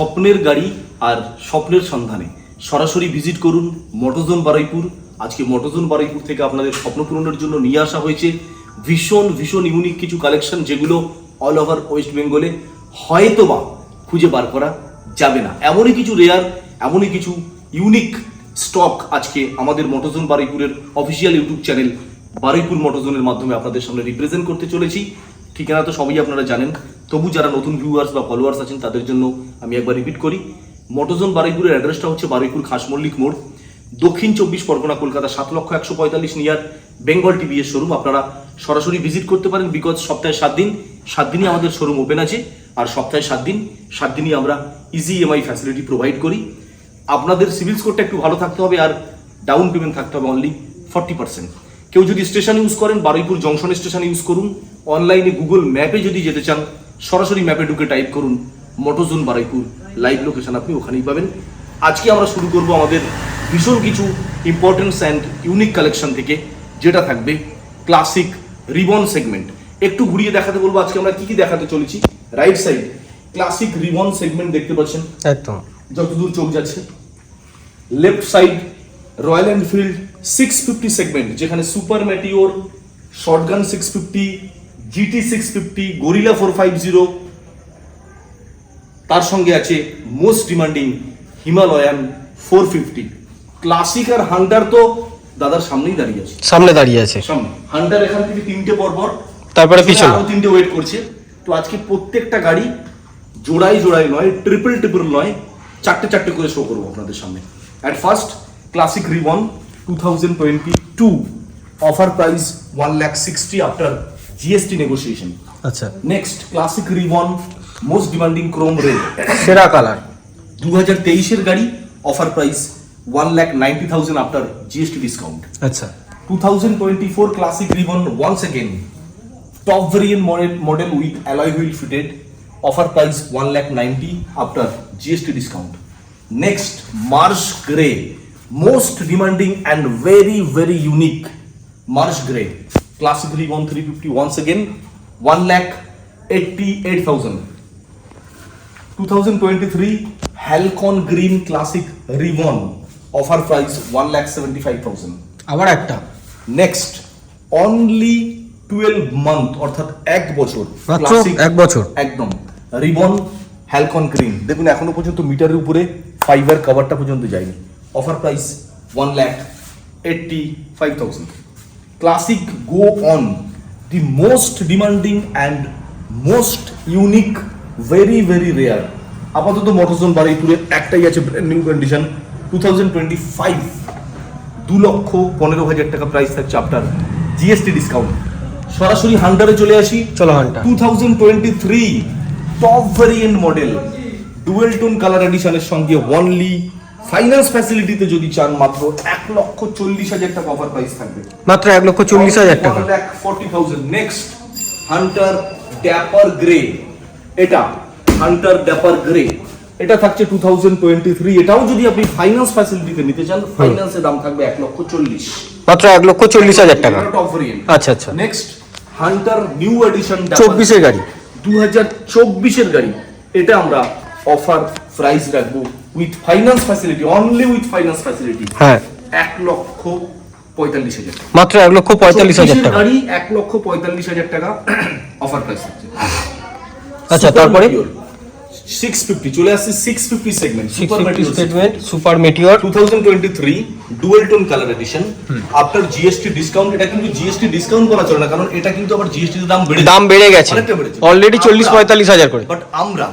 স্বপ্নের গাড়ি আর স্বপ্নের সন্ধানে। সরাসরি ভিজিট করুন মটোজোন বারুইপুর। আজকে মটোজোন বারুইপুর থেকে আপনাদের স্বপ্ন পূরণের জন্য নিয়ে আসা হয়েছে ভীষণ ভীষণ ইউনিক কিছু কালেকশন যেগুলো অল ওভার ওয়েস্ট বেঙ্গলে হয়তোবা খুঁজে বার করা যাবে না। এমনই কিছু রেয়ার এমনই কিছু ইউনিক স্টক আজকে আমাদের মটোজোন বারুইপুরের অফিসিয়াল ইউটিউব চ্যানেল বারুইপুর মটোজোনের মাধ্যমে আপনাদের সামনে রিপ্রেজেন্ট করতে চলেছি। ঠিকানা তো সবই আপনারা জানেন। তবু যারা নতুন ভিউয়ার্স বা ফলোয়ার্স আছেন, তাদের জন্য আমি একবার রিপিট করি। মটোজোন বারুইপুরের অ্যাড্রেসটা হচ্ছে বারুইপুর খাসমল্লিক মোড়। দক্ষিণ চব্বিশ পরগনা, কলকাতা, সাত লক্ষ একশো পঁয়তাল্লিশ নিয়ার বেঙ্গল টিভি এর শোরুম আপনারা সরাসরি ভিজিট করতে পারেন বিকজ সপ্তাহে সাত দিন। সাত দিনই আমাদের শোরুম ওপেন আছে। আর সপ্তাহে সাত দিন, সাত দিনই আমরা ইজি ইএমআই ফ্যাসিলিটি প্রোভাইড করি। আপনাদের সিভিল স্কোরটা একটু ভালো থাকতে হবে আর ডাউন পেমেন্ট থাকতে হবে অনলি ফর্টি পার্সেন্ট কেউ যদি স্টেশন ইউজ করেন বারুইপুর জংশন স্টেশন ইউজ করুন অনলাইনে গুগল ম্যাপে যদি যেতে চান সরাসরি ম্যাপে ঢুকে টাইপ করুন মোটোজোন বারুইপুর লাইভ লোকেশন আপনি ওখানেই পাবেন। আজকে আমরা শুরু করব আমাদের ভীষণ কিছু ইম্পর্টেন্স অ্যান্ড ইউনিক কালেকশন থেকে যেটা থাকবে ক্লাসিক রিবন সেগমেন্ট একটু ঘুরিয়ে দেখাতে বলব আজকে আমরা কি কি দেখাতে চলেছি। Right side Classic Reborn segment দেখতে পাচ্ছেন। একদম। যতদূর চোখ যাচ্ছে। Left side Royal Enfield six fifty segment যেখানে Super Meteor Shotgun six fifty GT six fifty Gorilla four five zero তার সঙ্গে আছে most demanding Himalayan four fifty Classic আর হান্টার তো দাদার সামনেই দাঁড়িয়ে আছে। সামনে দাঁড়িয়ে আছে। সামনে। হান্টার এখান থেকে তিনটে পরপর। তারপরে পিছনে। আরও তিনটে ওয়েট করছে। তো আজকে প্রত্যেকটা গাড়ি জোড়াই জোড়াই নয় ট্রিপল ট্রিপল নয় চারটে চারটে করে শো করব আপনাদের সামনে। At first Classic Reborn two thousand twenty two offer price one lakh sixty after GST negotiation আচ্ছা next Classic Reborn most demanding chrome red সেরা কালার দু হাজার তেইশের গাড়ি offer price one lakh ninety thousand after GST discount আচ্ছা two 2024 Classic Ribbon once again. Top variant model, model with alloy wheel fitted. Offer price 1 lakh 90 after GST discount. Next, Marsh Grey. Most demanding and very very unique. Marsh Grey. Classic Ribbon 350 once again. 1 lakh 88,000. 2023 Halcon Green Classic Ribbon. Offer price 1 lakh 75,000. আবার একটা next only twelve month অর্থাৎ এক বছর Classic, এক বছর। একদম ribbon হ্যালকন green দেখুন এখনও পর্যন্ত মিটারের উপরে ফাইবার কভারটা পর্যন্ত যায়নি offer price one lakh eighty five thousand Classic go on the most demanding and most unique very very rare আপাতত মোটরজোন বারুইপুরে একটাই আছে new condition two thousand twenty five দু লক্ষ পনেরো হাজার টাকা প্রাইস থাকছে আপনার জিএসটি ডিসকাউন্ট সরাসরি হান্ডারে চলে আসি। চলো Hunter two thousand twenty three top variant model dual tone colour এডিশনের সঙ্গে ওয়ানলি ফাইন্যান্স ফ্যাসিলিটিতে যদি চান মাত্র এক লক্ষ চল্লিশ হাজার টাকা অফার প্রাইস থাকবে। মাত্র এক লক্ষ চল্লিশ হাজার টাকা। Forty thousand next Hunter Dapper Grey এটা হান্টার ড্যাপার গ্রে এটা থাকছে টু থাউজেন্ড টোয়েন্টি থ্রি এটাও যদি আপনি ফাইন্যান্স ফ্যাসিলিটিতে নিতে চান ফাইন্যান্সের দাম থাকবে এক লক্ষ চল্লিশ। মাত্র এক লক্ষ চল্লিশ হাজার টাকা। টপ ভেরিয়েন্ট আচ্ছা আচ্ছা। নেক্সট হান্টার নিউ এডিশন চব্বিশের গাড়ি। দু হাজার চব্বিশের গাড়ি। এটা আমরা অফার প্রাইস রাখব। With finance facility only with finance facility হ্যাঁ। এক লক্ষ পঁয়তাল্লিশ হাজার মাত্র এক লক্ষ পঁয়তাল্লিশ হাজার 24 টাকা। গাড়ি এক লক্ষ পঁয়তাল্লিশ হাজার টাকা অফার প্রাইস আচ্ছা তারপরে? সিক্স ফিফটি চলে আসছে six fifty segment six fifty statement Super Meteor 2023 dual tone colour edition after GST discount এটা কিন্তু জিএসটি ডিসকাউন্ট করা চলে না কারণ এটা কিন্তু আবার জিএসটি দাম বেড়ে দাম বেড়ে গেছে। অলরেডি চল্লিশ আমরা- পঁয়তাল্লিশ হাজার করে। বাট আমরা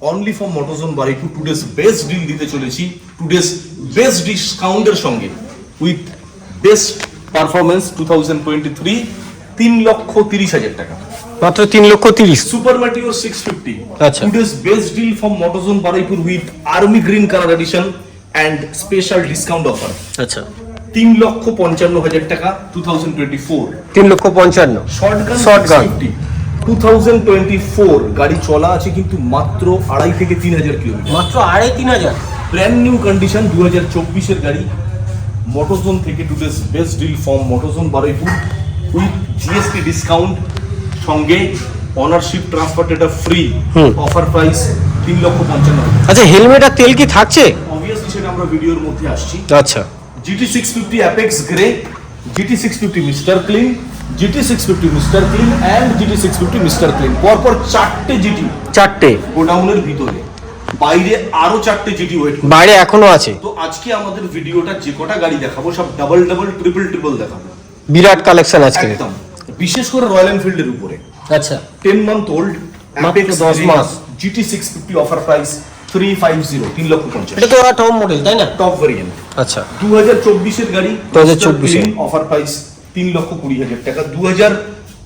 অনলি ফর মোটোজোন বারিকু টুডেস বেস্ট ডিল দিতে চলেছি টুডেস বেস্ট ডিসকাউন্টের সঙ্গে। With best performance two thousand twenty three তিন লক্ষ তিরিশ হাজার টাকা। মাত্র তিন লক্ষ তিরিশ। সুপার ম্যাটিওর সিক্স ফিফটি আচ্ছা। Today's best deal from Motozone Baruipur with army green colour edition and special discount offer আচ্ছা। তিন লক্ষ পঞ্চান্ন হাজার টাকা টু থাউজেন্ড টোয়েন্টি ফোর তিন লক্ষ পঞ্চান্ন। Shotgun Shotgun। Two thousand twenty four গাড়ি চলা আছে কিন্তু মাত্র আড়াই থেকে তিন হাজার কিলোমিটার মাত্র আড়াই তিন হাজার। ব্র্যান্ড নিউ কন্ডিশন দু হাজার চব্বিশের গাড়ি। মোটোজোন থেকে today's best deal from Motozone Baruipur with GST discount সঙ্গে অনারশিপ ট্রান্সফার এটা ফ্রি অফার প্রাইস তিন লক্ষ পঞ্চান্ন আচ্ছা হেলমেট আর তেল কি থাকছে? অবভিয়াসলি সেটা আমরা ভিডিওর মধ্যে আসছি। আচ্ছা। GT 650 Apex Grey, GT 650 Mr. Clean, GT 650 Mr. Clean and GT 650 Mr. Clean পরপর চারটে জিটি চারটে। গোডাউনের ভিতরে। বাইরে আরও চারটে জিটি ওয়েট বাইরে এখনও আছে। তো আজকে আমাদের ভিডিওটা যে কটা গাড়ি দেখাবো সব ডাবল ডাবল ট্রিপল ট্রিপল দেখাবো। বিরাট কালেকশন আজকে। একদম। বিশেষ করে রয়্যাল এনফিল্ডের উপরে। আচ্ছা। টেন মান্থ ওল্ড মাত্র 10 মাস। GT six fifty offer price three five zero তিন লক্ষ পঞ্চাশ। এটা তো টপ মডেল তাই না? টপ ভেরিয়েন্ট আচ্ছা। দু হাজার চব্বিশের গাড়ি 2024 এর। অফার প্রাইস তিন লক্ষ কুড়ি হাজার টাকা। দু হাজার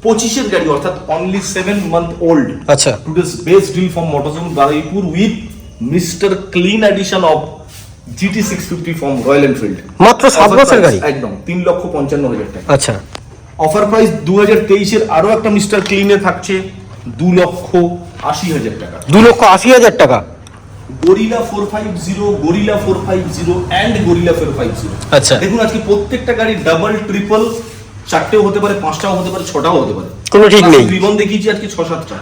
পঁচিশের গাড়ি অর্থাৎ অনলি সেভেন মান্থ ওল্ড আচ্ছা। Today's best deal from Motorzone Baruipur with mister clean edition of GT six fifty from Royal Enfield মাত্র সাত বছর গাড়ি? একদম তিন লক্ষ পঞ্চান্ন হাজার টাকা। আচ্ছা। অফার প্রাইস দু হাজার তেইশের আরও একটা মিস্টার ক্লিনে থাকছে দু লক্ষ আশি হাজার টাকা। দু লক্ষ আশি হাজার টাকা? Gorilla four five zero Gorilla four five zero and Gorilla four five zero. আচ্ছা। দেখুন আজকে প্রত্যেকটা গাড়ি ডাবল ট্রিপল চারটেও হতে পারে পাঁচটাও হতে পারে ছটাও হতে পারে। কোনো ঠিক নেই। রিবন দেখিয়েছি আজকে ছ সাতটা।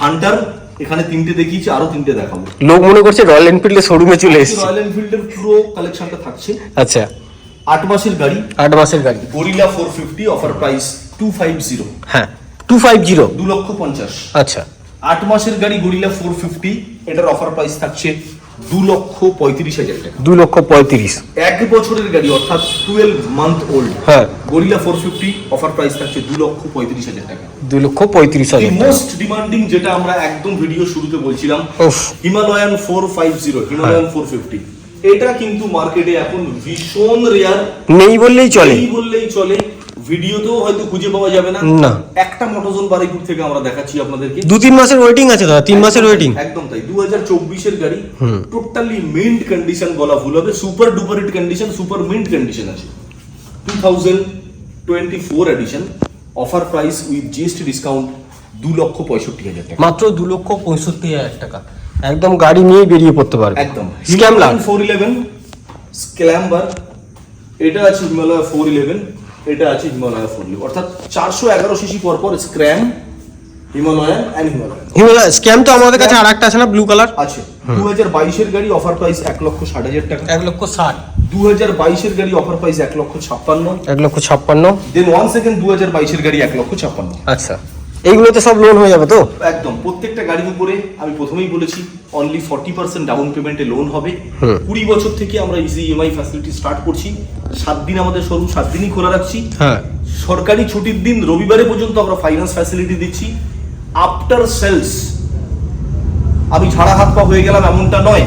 হান্টার এখানে তিনটে দেখিয়েছি আরও তিনটে দেখাবো। লোক মনে করছে রয়্যাল এনফিল্ডের শোরুমে চলে এসেছে। রয়্যাল এনফিল্ডের পুরো কালেকশনটা থাকছে। আচ্ছা। আট মাসের গাড়ি। আট মাসের গাড়ি। Gorilla four fifty offer price two five zero হ্যাঁ টু ফাইভ জিরো দু লক্ষ পঞ্চাশ। আচ্ছা। আট মাসের গাড়ি গরিলা ফোর ফিফটি এটার অফার প্রাইস থাকছে দু লক্ষ পঁয়ত্রিশ হাজার টাকা। দু লক্ষ পঁয়ত্রিশ। এক বছরের গাড়ি অর্থাৎ টুয়েলভ মান্থ ওল্ড হ্যাঁ। Gorilla four fifty offer price থাকছে দু লক্ষ পঁয়ত্রিশ হাজার টাকা। দু লক্ষ পঁয়ত্রিশ হাজার মোস্ট ডিমান্ডিং যেটা আমরা একদম ভিডিও শুরুতে বলছিলাম Himalayan four five zero Himalayan four fifty এটা কিন্তু মার্কেটে এখন ভীষণ রেয়ার নেই বললেই চলে। এই বললেই চলে। ভিডিওতেও হয়তো খুঁজে পাওয়া যাবে না। না। একটা মোটরজোন বারাইপুর থেকে আমরা দেখাচ্ছি আপনাদেরকে। দু তিন মাসের ওয়েটিং আছে দাদা তিন মাসের ওয়েটিং একদম তাই। দু হাজার চব্বিশের গাড়ি। টোটালি মিন্ট কন্ডিশন বলা ভুল হবে। Super duper hit condition super mint condition আছে। Two thousand twenty four edition offer price with GST discount দু লক্ষ পঁয়ষট্টি হাজার টাকা। মাত্র দু লক্ষ পঁয়ষট্টি হাজার টাকা। একদম গাড়ি নিয়ে বেরিয়ে পড়তে পারবে। একদম। স্ক্যামলার ফোর ইলেভেন স্ক্ল্যাম্বার এটা আছে হিমালয় ফোর ইলেভেন এটা আছে হিমালয় ফোর ইলেভেন অর্থাৎ চারশো এগারো সিসি পর পর স্ক্র্যাম হিমালয়ান অ্যান্ড হিমালয়ান হিমালয় স্ক্যাম তো আমাদের কাছে আর একটা আছে না ব্লু কালার আছে। দু হাজার বাইশের গাড়ি অফার প্রাইস এক লক্ষ ষাট হাজার টাকা। এক লক্ষ ষাট। দু হাজার বাইশের গাড়ি অফার প্রাইস এক লক্ষ ছাপ্পান্ন। এক লক্ষ ছাপ্পান্ন। দেন ওয়ান সেকেন্ড দু হাজার বাইশের গাড়ি এক লক্ষ ছাপ্পান্ন। আচ্ছা। এইগুলোতে সব লোন হয়ে যাবে তো? একদম প্রত্যেকটা গাড়ির উপরে আমি প্রথমেই বলেছি অনলি ফর্টি পার্সেন্ট ডাউন পেমেন্টে লোন হবে। কুড়ি বছর থেকে আমরা ইজি ইএমআই ফ্যাসিলিটি স্টার্ট করছি সাত দিন আমাদের শোরুম সাত দিনই খোলা রাখছি। হ্যাঁ। সরকারি ছুটির দিন রবিবারে পর্যন্ত আমরা ফাইন্যান্স ফ্যাসিলিটি দিচ্ছি। আফটার সেলস আমি ঝাড়া হাত পা হয়ে গেলাম এমনটা নয়।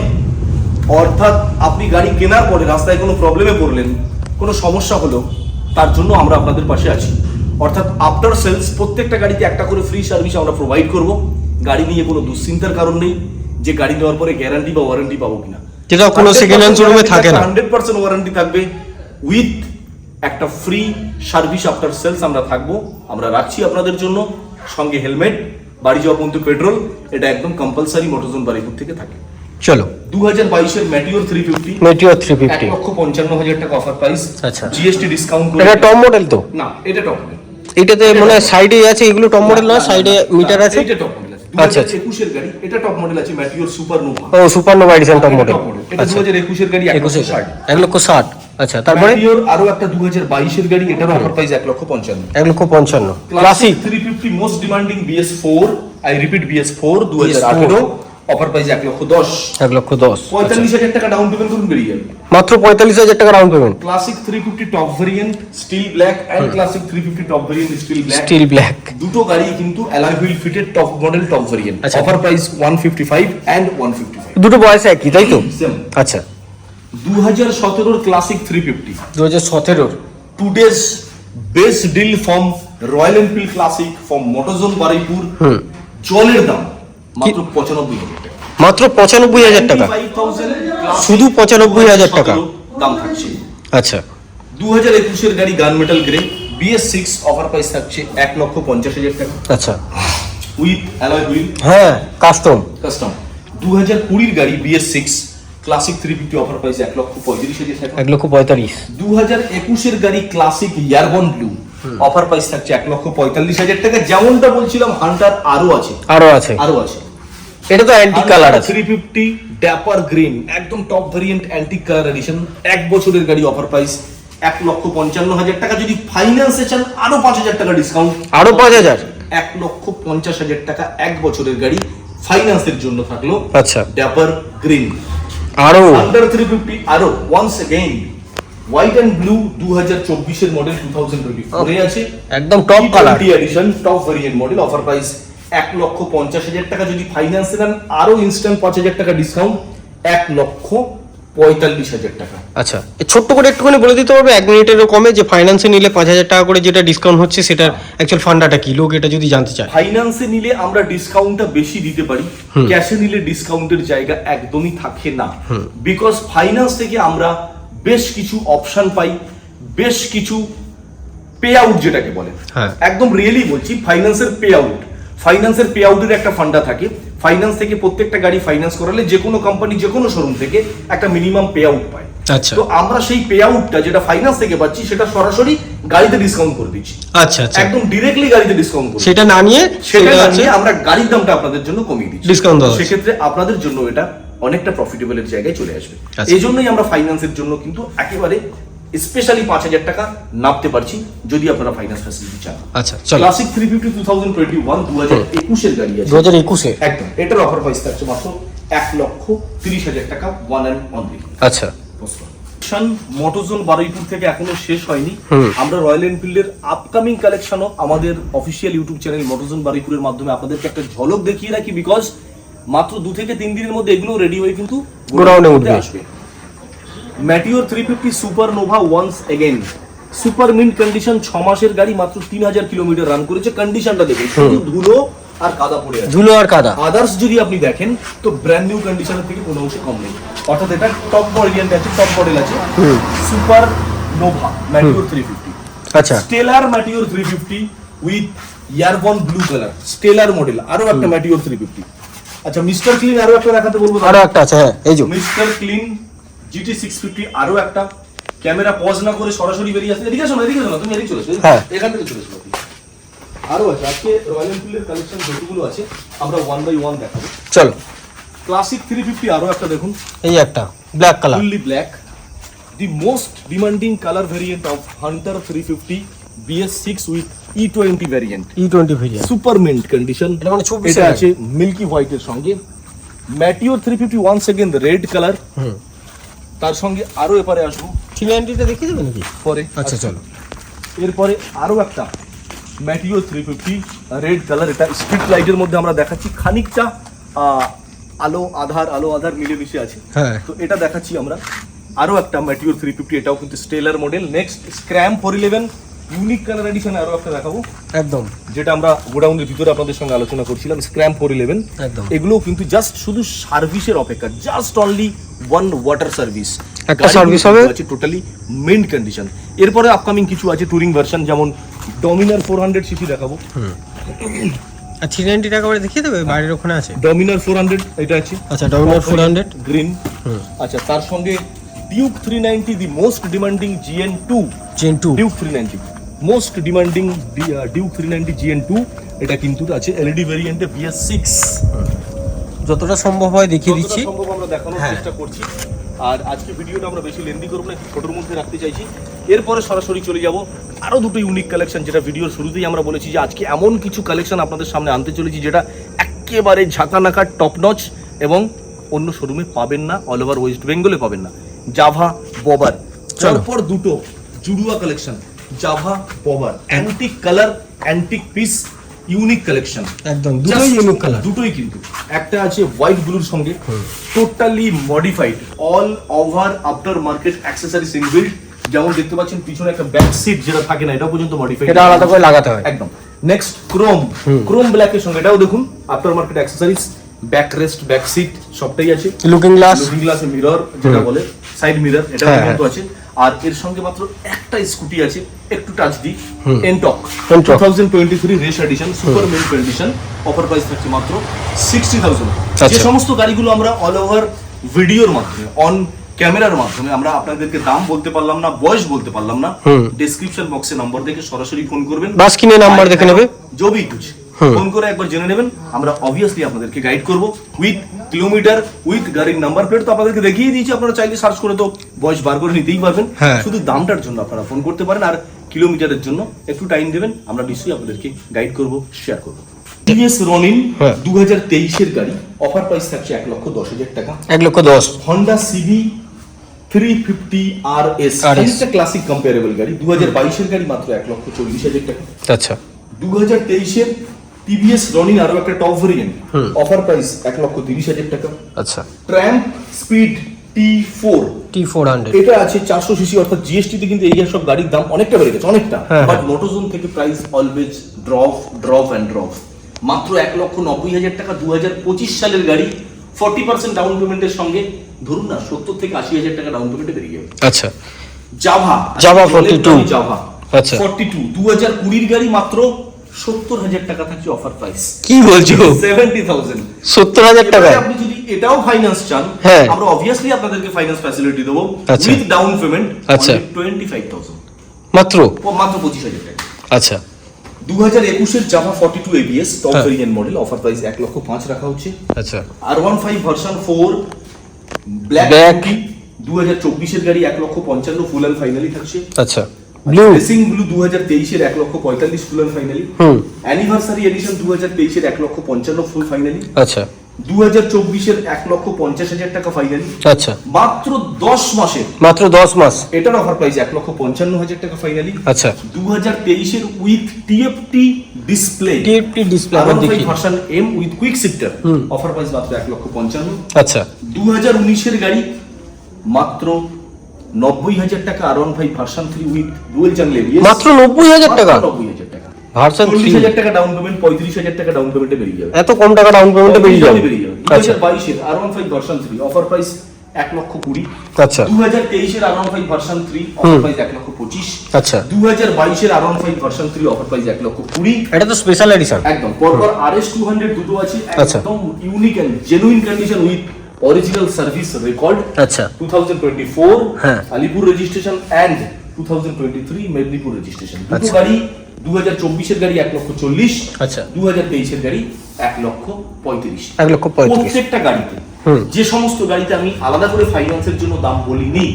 অর্থাৎ আপনি গাড়ি কেনার পরে রাস্তায় কোনো প্রবলেমে পড়লেন কোনো সমস্যা হলো তার জন্য আমরা আপনাদের পাশে আছি। অর্থাৎ আফটার সেলস প্রত্যেকটা গাড়িতে একটা করে ফ্রি সার্ভিস আমরা প্রোভাইড করব। গাড়ি নিয়ে কোনো দুশ্চিন্তার কারণ নেই যে গাড়ি নেওয়ার পরে গ্যারান্টি বা ওয়ারেন্টি পাবো কিনা। যেটা কোনো সেকেন্ড হ্যান্ড শোরুমে থাকে না। হান্ড্রেড পার্সেন্ট ওয়ারেন্টি থাকবে। উইথ একটা ফ্রি সার্ভিস আফটার সেলস আমরা থাকব। আমরা রাখছি আপনাদের জন্য সঙ্গে হেলমেট বাড়ি যাওয়া পর্যন্ত পেট্রোল এটা একদম কম্পালসারি মোটরজোন বাড়িপুর থেকে থাকে। চলো। দু হাজার বাইশের Meteor three fifty Meteor three fifty লক্ষ পঞ্চান্ন হাজার টাকা অফার প্রাইস আচ্ছা। জিএসটি ডিসকাউন্ট করে এটা টপ মডেল তো? না এটা টপ মডেল এটাতে মানে সাইডে আছে এগুলো টপ মডেল নয় সাইডে মিটার আছে? এটা টপ মডেল আছে। আচ্ছা, আচ্ছা আচ্ছা। একুশের গাড়ি এটা টপ মডেল আছে ম্যাটিওর সুপার নোভা ও Supernova edition top model এটা দু আচ্ছা। হাজার একুশের গাড়ি এক একুশে লক্ষ ষাট। এক লক্ষ ষাট। আচ্ছা তারপরে? ম্যাটিওর আরও একটা দু হাজার বাইশের গাড়ি এটার অফার প্রাইস এক লক্ষ পঞ্চান্ন। এক লক্ষ পঞ্চান্ন। Classic Classic three fifty most demanding BS four I repeat BS four দু হাজার BS4 আঠেরো। অফার প্রাইস এক লক্ষ দশ। এক লক্ষ দশ। পঁয়তাল্লিশ হাজার টাকা ডাউন পেমেন্ট করুন বেরিয়ে যাবে। মাত্র পঁয়তাল্লিশ হাজার টাকা down payment Classic three fifty top variant steel black and Classic three fifty top variant steel black steel black দুটো গাড়ি কিন্তু alloy wheel fitted top model top variant আচ্ছা। Offer price one fifty five and one fifty five দুটো বয়স একই তাই তো? আচ্ছা। দু হাজার সতেরোর ক্লাসিক থ্রি ফিফটি দু হাজার সতেরোর today's best deal from Royal Enfield Classic from Motorzone Baruipur জলের দাম মাত্র পঁচানব্বই মাত্র পঁচানব্বই হাজার টাকা। শুধু পঁচানব্বই হাজার টাকা। দাম থাকছে। আচ্ছা। দু হাজার একুশের গাড়ি gun metal grey BS six offer price থাকছে এক লক্ষ পঞ্চাশ হাজার টাকা। আচ্ছা। উইথ অ্যালয় হুইল হ্যাঁ কাস্টম কাস্টম দু হাজার কুড়ির গাড়ি BS six Classic three fifty offer price এক লক্ষ পঁয়ত্রিশ হাজার টাকা। এক লক্ষ পঁয়তাল্লিশ। দু হাজার একুশের গাড়ি Classic airborne blue offer price থাকছে এক লক্ষ পঁয়তাল্লিশ হাজার টাকা। যেমনটা বলছিলাম হান্টার আরও আছে। আরও আছে। আরও আছে। এটা তো অ্যান্টি কালার আছে। থ্রি ফিফটি ড্যাপার গ্রিন একদম top variant antique colour edition এক বছরের গাড়ি অফার প্রাইস এক লক্ষ পঞ্চান্ন হাজার টাকা। যদি ফাইন্যান্সে চান আরও পাঁচ হাজার টাকা ডিসকাউন্ট আরও পাঁচ হাজার? এক লক্ষ পঞ্চাশ হাজার টাকা এক বছরের গাড়ি ফাইন্যান্সের জন্য থাকল আচ্ছা। ড্যাপার গ্রিন আরও। আন্ডার থ্রি ফিফটি আরও once again white and blue দু হাজার চব্বিশের মডেল টু থাউজেন্ড টোয়েন্টি আছে। একদম top colour edition top variant model offer price এক লক্ষ পঞ্চাশ হাজার টাকা যদি ফাইন্যান্সে নেন আরও ইনস্ট্যান্ট পাঁচ হাজার টাকা ডিসকাউন্ট এক লক্ষ পঁয়তাল্লিশ হাজার টাকা। আচ্ছা ছোট্ট করে একটুখানি বলে দিতে পারবে? এক মিনিটেরও কমে যে ফাইন্যান্সে নিলে পাঁচ হাজার টাকা করে যেটা ডিসকাউন্ট হচ্ছে সেটার অ্যাকচুয়াল ফান্ডাটা কি? লোক এটা যদি জানতে চায়। ফাইন্যান্সে নিলে আমরা ডিসকাউন্টটা বেশি দিতে পারি। ক্যাশে নিলে ডিসকাউন্টের জায়গা একদমই থাকে না। বিকজ ফাইন্যান্স থেকে আমরা বেশ কিছু অপশন পাই বেশ কিছু পে আউট যেটাকে বলে। হ্যাঁ। একদম রিয়েলি বলছি ফাইন্যান্সের পে আউট ফাইন্যান্সের পে আউটের একটা ফান্ডা থাকে। ফাইন্যান্স থেকে প্রত্যেকটা গাড়ি ফাইন্যান্স করালে যে কোনো কোম্পানি যে কোনো শোরুম থেকে একটা মিনিমাম পে আউট পায়। আচ্ছা। তো আমরা সেই পে আউটটা যেটা ফাইন্যান্স থেকে পাচ্ছি সেটা সরাসরি গাড়িতে ডিসকাউন্ট করে দিচ্ছি। আচ্ছা আচ্ছা। একদম ডিরেক্টলি গাড়িতে ডিসকাউন্ট করে সেটা না নিয়ে সেটা না নিয়ে আমরা গাড়ির দামটা আপনাদের জন্য কমিয়ে দিচ্ছি। দেওয়া হচ্ছে। সেক্ষেত্রে আপনাদের জন্য এটা অনেকটা প্রফিটেবলের জায়গায় চলে আসবে। আচ্ছা। এই জন্যই আমরা ফাইন্যান্সের জন্য কিন্তু একেবারে স্পেশালি পাঁচ হাজার টাকা নামতে পারছি যদি আপনারা ফাইন্যান্স ফ্যাসিলিটি চান। আচ্ছা Classic three fifty two thousand twenty one দু হাজার একুশের গাড়ি আছে। দু হাজার একুশে? একদম। এটার অফার প্রাইস থাকছে মাত্র এক লক্ষ তিরিশ হাজার টাকা ওয়ান অ্যান্ড অনলি আচ্ছা। মোটোজোন বারুইপুর থেকে এখনও শেষ হয়নি। আমরা রয়্যাল এনফিল্ডের আপকামিং কালেকশনও আমাদের অফিসিয়াল ইউটিউব চ্যানেল মোটোজোন বারুইপুরের মাধ্যমে আপনাদেরকে একটা ঝলক দেখিয়ে রাখি বিকজ মাত্র দু থেকে তিন দিনের মধ্যে এগুলো রেডি হয়ে কিন্তু গোডাউনে উঠবে। আসবে। Meteor three fifty Supernova once again super mint condition ছ মাসের গাড়ি মাত্র তিন হাজার কিলোমিটার রান করেছে। কন্ডিশনটা দেখুন শুধু ধুলো আর কাদা পড়ে আছে। ধুলো আর কাদা। আদার্স যদি আপনি দেখেন তো ব্র্যান্ড নিউ কন্ডিশনের থেকে কোনো অংশে কম নেই। অর্থাৎ এটা টপ ভেরিয়েন্ট আছে টপ মডেল আছে। Super nova meteor three fifty আচ্ছা। Stellar meteor three fifty with ইয়ারবন blue colour stellar model আরও একটা ম্যাটিওর থ্রি ফিফটি আচ্ছা মিস্টার ক্লিন আরও একটা দেখাতে বলব আরও একটা আছে হ্যাঁ এই যে। Mister clean GT six fifty আরও একটা। ক্যামেরা পজ না করে সরাসরি বেরিয়ে আসে। এদিকে শোনো এদিকে শোনো তুমি এদিকে চলে এসো হ্যাঁ। এখান থেকে চলে এসো। আপনি। আরও আছে আজকে রয়্যাল এনফিল্ডের কালেকশন যতগুলো আছে আমরা ওয়ান বাই ওয়ান দেখাবো। চলো। ক্লাসিক থ্রি ফিফটি আরও একটা দেখুন। এই একটা black colour fully black the most demanding colour variant of Hunter three fifty BS six with E twenty variant E twenty variant super mint condition এটা মানে 24 এটা এর আছে মিল্কি হোয়াইটের সঙ্গে। Meteor three fifty one second red colour তার সঙ্গে আরও এপারে আসব। থ্রি নাইনটিটা দেখিয়ে দেবে নাকি? পরে। আচ্ছা চলো। এরপরে আরও একটা meteor three fifty red colour এটা স্ট্রিট লাইটের মধ্যে আমরা দেখাচ্ছি। খানিকটা আহ, আলো আধার আলো আধার মিলেমিশে আছে। হ্যাঁ। তো এটা দেখাচ্ছি আমরা। আরও একটা ম্যাটিওর থ্রি ফিফটি এটাও কিন্তু stellar model next scram four eleven unique colour edition আরও একটা দেখাবো। একদম। যেটা আমরা গোডাউনের ভিতরে আপনাদের সঙ্গে আলোচনা করছিলাম স্ক্র্যাম ফোর ইলেভেন একদম। এগুলো কিন্তু জাস্ট শুধু সার্ভিসের অপেক্ষা just only one water service একটা service হবে। আছে টোটালি মেন্ট কন্ডিশন এরপরে আপকামিং কিছু আছে টুরিং ভার্সন যেমন ডমিনার ফোর হান্ড্রেড সিসি দেখাবো। আর থ্রি নাইনটি টাকা করে দেখিয়ে দেবে বাইরের ওখানে আছে? ডমিনার ফোর হান্ড্রেড এটা আছে। আচ্ছা ডমিনার ফোর হান্ড্রেড গ্রিন। আচ্ছা তার সঙ্গে Duke three ninety the most demanding gen two gen two Duke three ninety most demanding Duke three ninety gen two এটা কিন্তু আছে এলইডি ভেরিয়েন্টে বিএস সিক্স যতটা সম্ভব হয় দেখিয়ে দিচ্ছি। সম্ভব আমরা দেখানোর হ্যাঁ। চেষ্টা করছি। আর আজকে ভিডিওটা আমরা বেশি লেন্দি করব না ছোটোর মধ্যে রাখতে চাইছি। এরপরে সরাসরি চলে যাব। আরও দুটো ইউনিক কালেকশন যেটা ভিডিওর শুরুতেই আমরা বলেছি যে আজকে এমন কিছু কালেকশন আপনাদের সামনে আনতে চলেছি যেটা একেবারে ঝাঁকানাকা টপ নচ এবং অন্য শোরুমে পাবেন না অল ওভার ওয়েস্ট বেঙ্গলে পাবেন না। জাভা ববার চলো। পর দুটো জুড়ুয়া collection Jawa bobber antique colour antique piece unique collection একদম দুটোই ইউনিক কালার দুটোই কিন্তু। একটা আছে হোয়াইট ব্লুর সঙ্গে totally modified all over after market accessories inbuilt যেমন দেখতে পাচ্ছেন পিছনে একটা ব্যাক সিট যেটা থাকে না এটা পর্যন্ত মডিফাইড এটা আলাদা করে লাগাতে হয়। একদম। নেক্সট ক্রোম ক্রোম ব্ল্যাকের সঙ্গে এটাও দেখুন after market accessories back rest back seat সবটাই আছে। Looking glass looking glass mirror যেটা বলে সাইড মিরর এটা হ্যাঁ, কিন্তু আছে। আর এর সঙ্গে মাত্র একটা স্কুটি আছে একটু touch the Ntorq two thousand twenty three race edition super mint condition offer price থাকছে মাত্র সিক্সটি আচ্ছা। থাউজেন্ড যে সমস্ত গাড়িগুলো আমরা অল ওভার ভিডিওর মাধ্যমে অন ক্যামেরার মাধ্যমে আমরা আপনাদেরকে দাম বলতে পারলাম না বয়স বলতে পারলাম না ডেসক্রিপশন বক্সে নাম্বার দেখে সরাসরি ফোন করবেন। বাস কিনে নাম্বার দেখে নেবে। জবি কিছু ফোন করে একবার জেনে নেবেন। আমরা অবভিয়াসলি আপনাদেরকে গাইড করব উইথ কিলোমিটার উইথ গাড়ির নাম্বার প্লেট তো আপনাদেরকে দেখিয়ে দিয়েছি আপনারা চাইলে সার্চ করে তো বয়স বার করে নিতেই পারবেন। হ্যাঁ। শুধু দামটার জন্য আপনারা ফোন করতে পারেন আর কিলোমিটারের জন্য একটু টাইম দেবেন। আমরা নিশ্চয়ই আপনাদেরকে গাইড করব শেয়ার করব। TVS Ronin. দু হাজার তেইশের গাড়ি অফার প্রাইস থাকছে এক লক্ষ দশ হাজার টাকা। এক লক্ষ দশ। Honda CB three fifty R S RS classic comparable গাড়ি দু হাজার বাইশের গাড়ি মাত্র এক লক্ষ চল্লিশ হাজার টাকা। আচ্ছা। দু হাজার তেইশের টিভিএস রনিন আরও একটা টপ ভেরিয়েন্ট অফার প্রাইস এক লক্ষ তিরিশ হাজার টাকা। আচ্ছা। Triumph speed T four T four hundred এটা আছে চারশো সিসি অর্থাৎ জিএসটি তে কিন্তু এই সব গাড়ির দাম অনেকটা বেড়ে গেছে অনেকটা। হ্যাঁ, বাট মোটোজোন থেকে price always drop drop and drop মাত্র এক লক্ষ নব্বই হাজার টাকা দু হাজার পঁচিশ সালের গাড়ি। ফর্টি পার্সেন্ট ডাউন পেমেন্টের সঙ্গে ধরুন না সত্তর থেকে আশি হাজার টাকা ডাউন পেমেন্টে বেরিয়ে যাবে আচ্ছা। জাভা Java 42 জাভা আচ্ছা। ফর্টি টু দু হাজার কুড়ির গাড়ি মাত্র সত্তর হাজার টাকা থাকছে অফার প্রাইস কি বলছো? সেভেন্টি থাউজেন্ড সত্তর হাজার টাকায়? আপনি যদি এটাও ফাইন্যান্স চান হ্যাঁ। আমরা অবভিয়াসলি আপনাদেরকে ফাইন্যান্স ফ্যাসিলিটি দেবো। উইথ ডাউন পেমেন্ট আচ্ছা। টোয়েন্টি ফাইভ থাউজেন্ড মাত্র? মাত্র পঁচিশ হাজার টাকা। আচ্ছা। দু হাজার একুশের Jawa forty two ABS top. Variant model offer price এক লক্ষ পাঁচ রাখা হচ্ছে। আচ্ছা। R one five version four black. দু হাজার চব্বিশের গাড়ি এক লক্ষ পঞ্চান্ন ফুল অ্যান্ড ফাইনালি থাকছে। আচ্ছা। ব্লু রেসিং ব্লু দু হাজার তেইশের এক লক্ষ পঁয়তাল্লিশ ফুল ফাইনালি অ্যানিভার্সারি এডিশন দু হাজার তেইশের এক লক্ষ পঞ্চান্ন ফুল ফাইনালি আচ্ছা। দু হাজার চব্বিশের এক লক্ষ পঞ্চাশ হাজার টাকা ফাইনালি আচ্ছা। মাত্র দশ মাসের। মাত্র দশ মাস। এটার অফার প্রাইস এক লক্ষ পঞ্চান্ন হাজার টাকা ফাইনালি আচ্ছা। দু হাজার তেইশের with TFT display TFT display আবার দেখি। Version M with quick shifter offer price মাত্র এক লক্ষ পঞ্চান্ন। আচ্ছা। দু হাজার উনিশের গাড়ি মাত্র নব্বই হাজার টাকা R one five version three with dual channel ABS মাত্র নব্বই হাজার টাকা? নব্বই হাজার টাকা। ভার্সন চল্লিশ হাজার টাকা ডাউন পেমেন্ট পঁয়ত্রিশ হাজার টাকা ডাউন পেমেন্টে বেরিয়ে যাবে। এত কম টাকা ডাউন পেমেন্টে বেরিয়ে যাবে? দু আচ্ছা। হাজার বাইশের R one five version three offer price এক লক্ষ কুড়ি। আচ্ছা। দু হাজার তেইশের R one five version three offer price এক লক্ষ পঁচিশ। আচ্ছা। দু হাজার বাইশের R one five version three offer price এক লক্ষ কুড়ি। এটা তো স্পেশাল এডিশন একদম। পরপর আর এস টু হান্ড্রেড দুটো আছে আচ্ছা। একদম unique and genuine condition with original service record আচ্ছা টু থাউজেন্ড টোয়েন্টি ফোর হ্যাঁ। Alipur registration and two thousand twenty three Medinipur registration দুটো আচ্ছা। গাড়ি দু হাজার চব্বিশের গাড়ি এক লক্ষ চল্লিশ আচ্ছা। দু হাজার তেইশের গাড়ি এক লক্ষ পঁয়ত্রিশ এক লক্ষ পঁয়ত্রিশ প্রত্যেকটা গাড়িতে। যে সমস্ত গাড়িতে আমি আলাদা করে ফাইন্যান্সের জন্য দাম বলিনি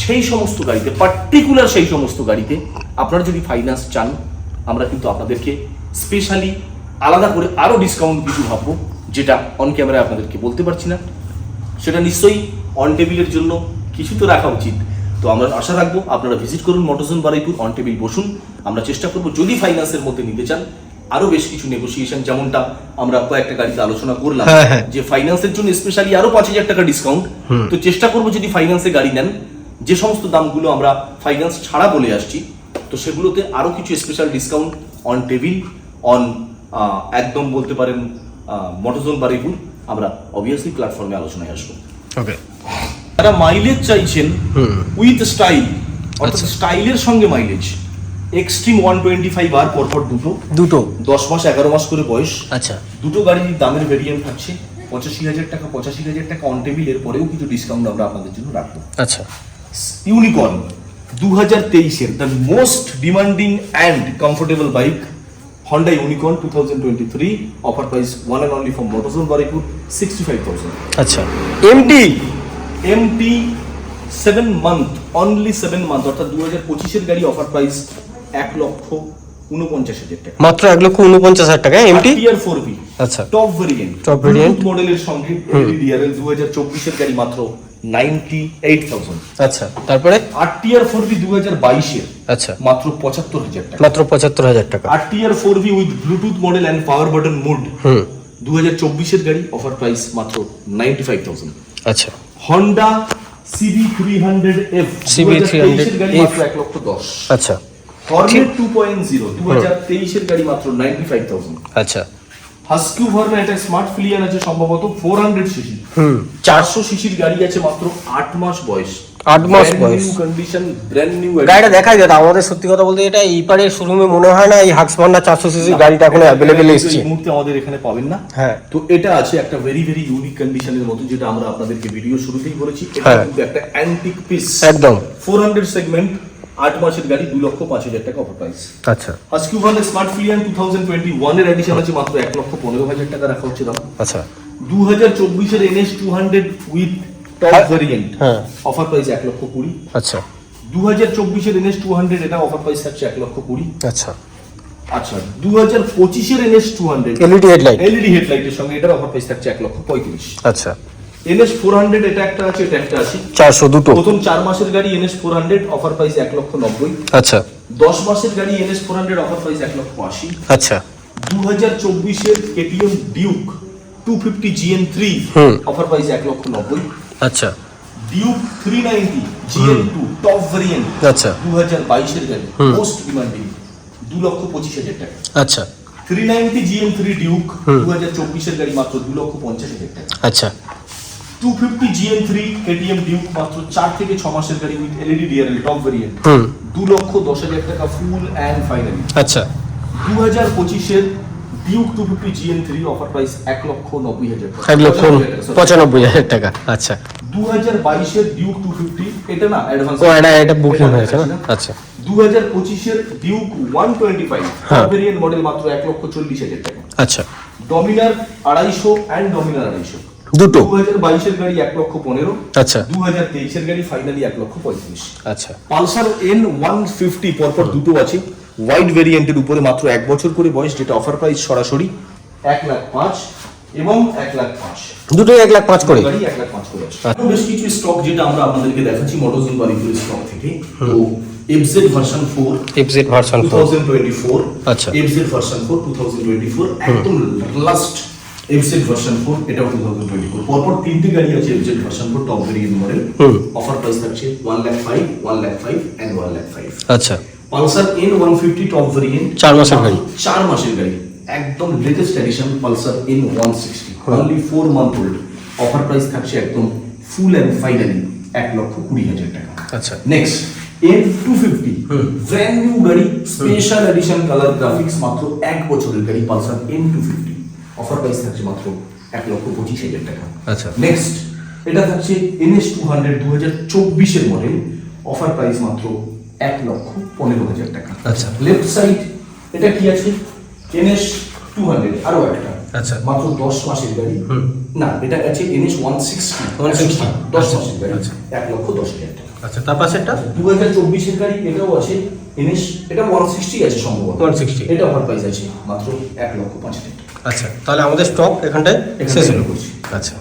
সেই সমস্ত গাড়িতে পার্টিকুলার সেই সমস্ত গাড়িতে আপনারা যদি ফাইন্যান্স চান আমরা কিন্তু আপনাদেরকে স্পেশালি আলাদা করে আরও ডিসকাউন্ট কিছু ভাববো যেটা অন ক্যামেরায় আপনাদেরকে বলতে পারছি না সেটা নিশ্চয়ই অন টেবিলের জন্য কিছু তো রাখা উচিত। তো আমরা আশা রাখব আপনারা ভিজিট করুন মটোজন বারাইপুর অন টেবিল বসুন। আমরা চেষ্টা করব যদি ফাইন্যান্সের মধ্যে নিতে চান আরও বেশ কিছু নেগোসিয়েশন যেমনটা আমরা কয়েকটা গাড়িতে আলোচনা করলাম হ্যাঁ, হ্যাঁ। যে ফাইন্যান্সের জন্য স্পেশালি আরও পাঁচ হাজার টাকা ডিসকাউন্ট তো চেষ্টা করব যদি ফাইন্যান্সে গাড়ি নেন যে সমস্ত দামগুলো আমরা ফাইন্যান্স ছাড়া বলে আসছি তো সেগুলোতে আরও কিছু special discount on table on একদম বলতে পারেন মটোজন বারিপুর আমরা অবভিয়াসলি প্ল্যাটফর্মে আলোচনায় আসব। ওকে যারা মাইলেজ চাইছেন উইথ স্টাইল অর্থাৎ স্টাইলের সঙ্গে mileage extreme one twenty five R পরপর দুটো। দুটো। দশ মাস এগারো মাস করে বয়স। আচ্ছা। দুটো গাড়ির দামের ভেরিয়েন্ট থাকছে। পঁচাশি হাজার টাকা পঁচাশি হাজার টাকা অন টেবিলের পরেও কিছু ডিসকাউন্ট আমরা আপনাদের জন্য রাখব। আচ্ছা। ইউনিকর্ন দু হাজার তেইশের the most demanding and comfortable bike Honda Unicorn two thousand twenty three offer price one and only from Motorzone Baruipur sixty five আচ্ছা। MT MT seven month only seven month অর্থাৎ দু হাজার পঁচিশের গাড়ি অফার প্রাইস এক লক্ষ উনপঞ্চাশ হাজার টাকা। মাত্র এক লক্ষ উনপঞ্চাশ হাজার টাকা এমটি টিআর ফোর বি আচ্ছা। Top variant Top variant। মডেলের সঙ্গে ডিআরএল দু হাজার চব্বিশের গাড়ি মাত্র নাইনটি এইট থাউজেন্ড। আচ্ছা তারপরে? আর ফোর বি দু হাজার বাইশের আচ্ছা। মাত্র পঁচাত্তর হাজার টাকা। মাত্র পঁচাত্তর হাজার টাকা। R four B with Bluetooth model and power button mode. Hmm. দু হাজার চব্বিশের গাড়ি অফার প্রাইস মাত্র নাইনটি ফাইভ থাউজেন্ড। আচ্ছা। Honda CB three hundred F CB 300 গাড়ি F এক লক্ষ দশ। আচ্ছা। হর্নেট টু পয়েন্ট জিরো দু হাজার তেইশের গাড়ি মাত্র নাইনটি ফাইভ থাউজেন্ড। আচ্ছা। হাস্কিউ ভার্না এটা স্মার্ট ফিলিয়ান আছে সম্ভবত ফোর হান্ড্রেড সিসি। চারশো সিসির গাড়ি আছে মাত্র আট মাস বয়স। আট মাস বয়স। কন্ডিশন ব্র্যান্ড নিউ গাড়িটা আমাদের সত্যি কথা বলতে এটা এই পারের শোরুমে মনে হয় না এই হাক্সমান্ডা চারশো সিসি গাড়িটা এখন অ্যাভেলেবেল এসছে এই মুহূর্তে আমাদের এখানে পাবেন না। হ্যাঁ। তো এটা আছে একটা ভেরি ভেরি ইউনিক কন্ডিশনের মতো যেটা আমরা আপনাদেরকে ভিডিও শুরুতেই বলেছি। এটা হ্যাঁ। কিন্তু একটা অ্যান্টিক পিস একদম। ফোর হান্ড্রেড সেগমেন্ট আট মাসের গাড়ি দু লক্ষ পাঁচ হাজার টাকা অফার প্রাইস আচ্ছা। হাস্কিউ ভানের Svartpilen two thousand twenty ওয়ানের এডিশন আছে মাত্র এক লক্ষ পনেরো হাজার টাকা রাখা হচ্ছে দাম। আচ্ছা। দু হাজার চব্বিশের NS two hundred with top. Variant offer price এক লক্ষ কুড়ি। আচ্ছা। দু হাজার চব্বিশের এনএস টু হান্ড্রেড এটা অফার প্রাইস থাকছে এক লক্ষ কুড়ি। আচ্ছা। আচ্ছা দু হাজার পঁচিশের NS two hundred LED headlight LED হেডলাইটের সঙ্গে এটার অফার প্রাইস থাকছে এক লক্ষ পঁয়ত্রিশ। আচ্ছা। এনএস ফোর হান্ড্রেড এটা একটা আছে এটা একটা আছে। চারশো দুটো। প্রথম চার মাসের গাড়ি NS four hundred offer price এক লক্ষ নব্বই। আচ্ছা। দশ মাসের গাড়ি NS four hundred offer price এক লক্ষ আশি। আচ্ছা। দু হাজার চব্বিশের KTM Duke two fifty gen three offer price এক লক্ষ নব্বই। আচ্ছা। Duke three ninety gen two top variant আচ্ছা। দু হাজার বাইশের গাড়ি। মোস্ট ডিমান্ডিং দু লক্ষ পঁচিশ হাজার টাকা। আচ্ছা। Three ninety gen three Duke দু হাজার চব্বিশের গাড়ি মাত্র দু লক্ষ পঞ্চাশ হাজার টাকা। আচ্ছা। Two fifty gen three KTM Duke মাত্র চার থেকে ছ মাসের গাড়ি with LED DRL top variant দু লক্ষ দশ হাজার টাকা ফুল অ্যান্ড ফাইনালি আচ্ছা। দু হাজার পঁচিশের Duke two fifty gen three offer price এক লক্ষ নব্বই হাজার টাকা। এক লক্ষ পঁচানব্বই হাজার টাকা আচ্ছা। দু হাজার বাইশের ডিউক টু ফিফটি এটা না অ্যাডভান্স ও এটা এটা বুকিং হয়েছে না? আচ্ছা। দু হাজার পঁচিশের Duke one twenty five. Variant model মাত্র এক লক্ষ চল্লিশ হাজার টাকা। আচ্ছা। ডমিনার আড়াইশো অ্যান্ড ডমিনার আড়াইশো। দুটো। দু হাজার বাইশের গাড়ি এক লক্ষ পনেরো। আচ্ছা। দু হাজার তেইশের গাড়ি ফাইনালি এক লক্ষ পঁয়ত্রিশ। আচ্ছা। পালসার এন ওয়ান ফিফটি পরপর দুটো আছে হোয়াইট ভেরিয়েন্টের উপরে মাত্র এক বছর করে বয়স যেটা অফার প্রাইস সরাসরি এক লাখ পাঁচ এবং এক লাখ পাঁচ। দুটোই এক লাখ পাঁচ করে। গাড়ি এক লাখ পাঁচ করে বেশ কিছু স্টক যেটা আমরা আপনাদেরকে দেখাচ্ছি মোটরজন বাড়িপুর স্টক থেকে। তো FZ version four FZ version two four thousand twenty four আচ্ছা। FZ version four two thousand twenty four একদম লাস্ট এফজেড ভার্সন ফোর এটাও টু থাউজেন্ড টোয়েন্টি ফোর পরপর তিনটে গাড়ি আছে FZ version four top variant model offer price থাকছে one lakh five one lakh five and one lakh five আচ্ছা। Pulsar N one fifty top variant চার মাসের গাড়ি। চার মাসের গাড়ি। একদম latest edition Pulsar N one sixty only four month old offer price থাকছে একদম ফুল অ্যান্ড ফাইনালি এক লক্ষ কুড়ি হাজার টাকা। আচ্ছা। Next N two fifty brand new গাড়ি স্পেশাল এডিশন কালার গ্রাফিক্স মাত্র এক বছরের গাড়ি Pulsar N two fifty offer price থাকছে মাত্র এক লক্ষ পঁচিশ হাজার টাকা। আচ্ছা। নেক্সট এটা থাকছে এনএস টু হান্ড্রেড দু হাজার চব্বিশের মডেল অফার প্রাইস মাত্র এক লক্ষ পনেরো হাজার টাকা। আচ্ছা। লেফট সাইড এটা কি আছে? এনএস টু হান্ড্রেড আরও একটা। আচ্ছা। মাত্র দশ মাসের গাড়ি। না এটা আছে এনএস ওয়ান সিক্সটি 160 দশ আচ্ছা। মাসের গাড়ি। আচ্ছা। এক লক্ষ দশ হাজার টাকা। আচ্ছা তার পাশেরটা? দু হাজার চব্বিশের গাড়ি এটাও আছে এনএস এটা ওয়ান সিক্সটি আছে সম্ভবত। 160 এটা অফার প্রাইস আছে মাত্র এক লক্ষ পাঁচ হাজার টাকা। আচ্ছা তাহলে আমাদের স্টক এখানটায় শেষ হলো। আচ্ছা।